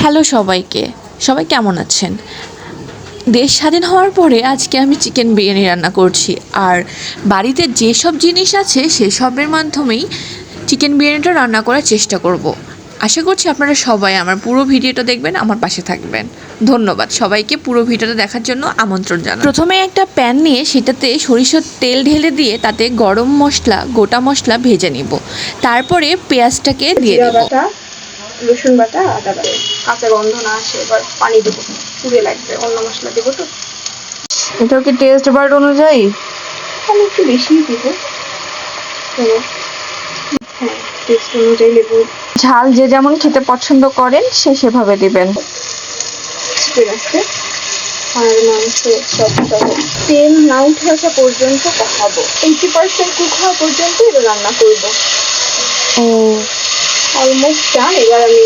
Hello সবাইকে। সবাই কেমন আছেন? দেশ স্বাধীন হওয়ার পরে আজকে আমি চিকেন বিরিয়ানি রান্না করছি। আর বাড়িতে যেসব জিনিস আছে, সেসবের মাধ্যমেই চিকেন বিরিয়ানিটা রান্না করার চেষ্টা করব। আশা করছি আপনারা সবাই আমার পুরো ভিডিওটা দেখবেন, আমার পাশে থাকবেন। ধন্যবাদ সবাইকে পুরো ভিডিওটা দেখার জন্য আমন্ত্রণ জানাই। প্রথমে একটা প্যান নিয়ে সেটাতে সরিষার তেল ঢেলে দিয়ে তাতে গরম মশলা, গোটা মশলা ভেজে নিব। তারপরে পেঁয়াজটাকে দিয়ে দেবো। রসুন বাটা আদা বাটা। কাঁচা গন্ধ না আসে এবার পানি দেবো। পুড়ে লাগবে অন্য মশলা দেবো তো। এটাও কি টেস্ট বার্ড অনুযায়ী? আমি একটু বেশি দিব। হ্যাঁ টেস্ট অনুযায়ী লেবু। ঝাল যে যেমন খেতে পছন্দ করেন সে সেভাবে দিবেন। ঠিক আছে। আর মাংস সব তেল না উঠে আসা পর্যন্ত কষাবো এইটি পার্সেন্ট কুক হওয়া পর্যন্ত এবার রান্না করব। ও অলমোস্ট ডান এবার আমি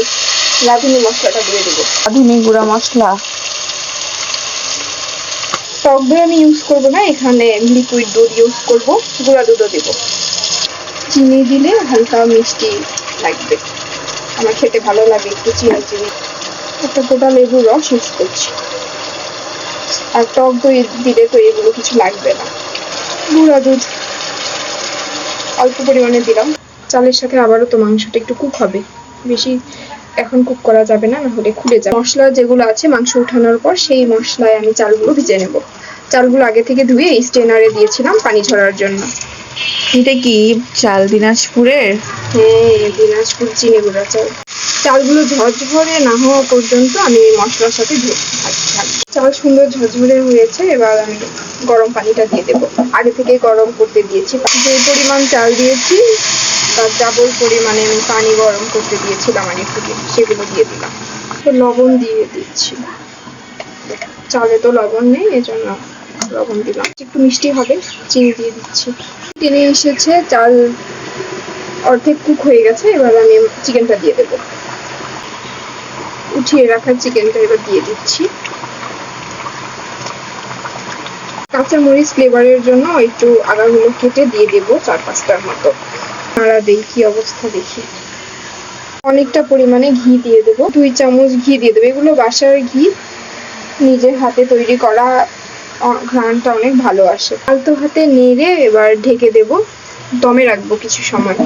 রাঁধুনি মশলাটা দিয়ে দেবো। আধুনিক গুঁড়া মশলা। টক দই আমি ইউজ করব না এখানে লিকুইড দুধ ইউজ করব গুঁড়া দুধও দেবো। চিনি দিলে হালকা মিষ্টি লাগবে। আমার খেতে ভালো লাগে একটু চিনি চিনি একটা গোটা লেবুর রস ইউজ করছি। আর টক দই দিলে তো এগুলো কিছু লাগবে না। গুঁড়া দুধ অল্প পরিমাণে দিলাম। চালের সাথে আবারও তো মাংসটা একটু কুক হবে। বেশি এখন কুক করা যাবে না নাহলে খুলে যাবে। মশলা যেগুলো আছে মাংস উঠানোর পর সেই মশলায় আমি চালগুলো ভিজে নেব। চালগুলো আগে থেকে ধুয়ে স্টেনারে দিয়েছিলাম পানি ঝরার জন্য। এটা কি চাল দিনাজপুরের? হ্যাঁ দিনাজপুর চিনি গুঁড়া চাল। চালগুলো ঝরঝরে না হওয়া পর্যন্ত আমি মশলার সাথে চাল সুন্দর ঝরঝরে হয়েছে এবার আমি গরম পানিটা দিয়ে দেবো। আগে থেকে গরম করতে দিয়েছি। যে পরিমাণ চাল দিয়েছি তার ডাবল পরিমাণে আমি পানি গরম করতে দিয়েছিলাম আগে থেকে সেগুলো দিয়ে দিলাম। লবণ দিয়ে দিচ্ছি। চালে তো লবণ নেই, এজন্য লবণ দিলাম। একটু মিষ্টি হবে, চিনি দিয়ে দিচ্ছি। টেনে এসেছে, চাল অর্ধেক কুক হয়ে গেছে, এবার আমি চিকেনটা দিয়ে দেবো। উঠিয়ে রাখা চিকেনটা এবার দিয়ে দিচ্ছি। কাঁচামরিচ ফ্লেভারের জন্য একটু আগাগুলো কেটে দিয়ে দেবো চার পাঁচটার মতো। নাড়া দেই কি অবস্থা দেখি। অনেকটা পরিমাণে ঘি দিয়ে দেব, দুই চামচ ঘি দিয়ে দেবো। এগুলো বাসার ঘি, নিজের হাতে তৈরি করা ঘ্রাণটা অনেক ভালো আসে। আলতো হাতে নেড়ে এবার ঢেকে দেব, দমে রাখব কিছু সময়।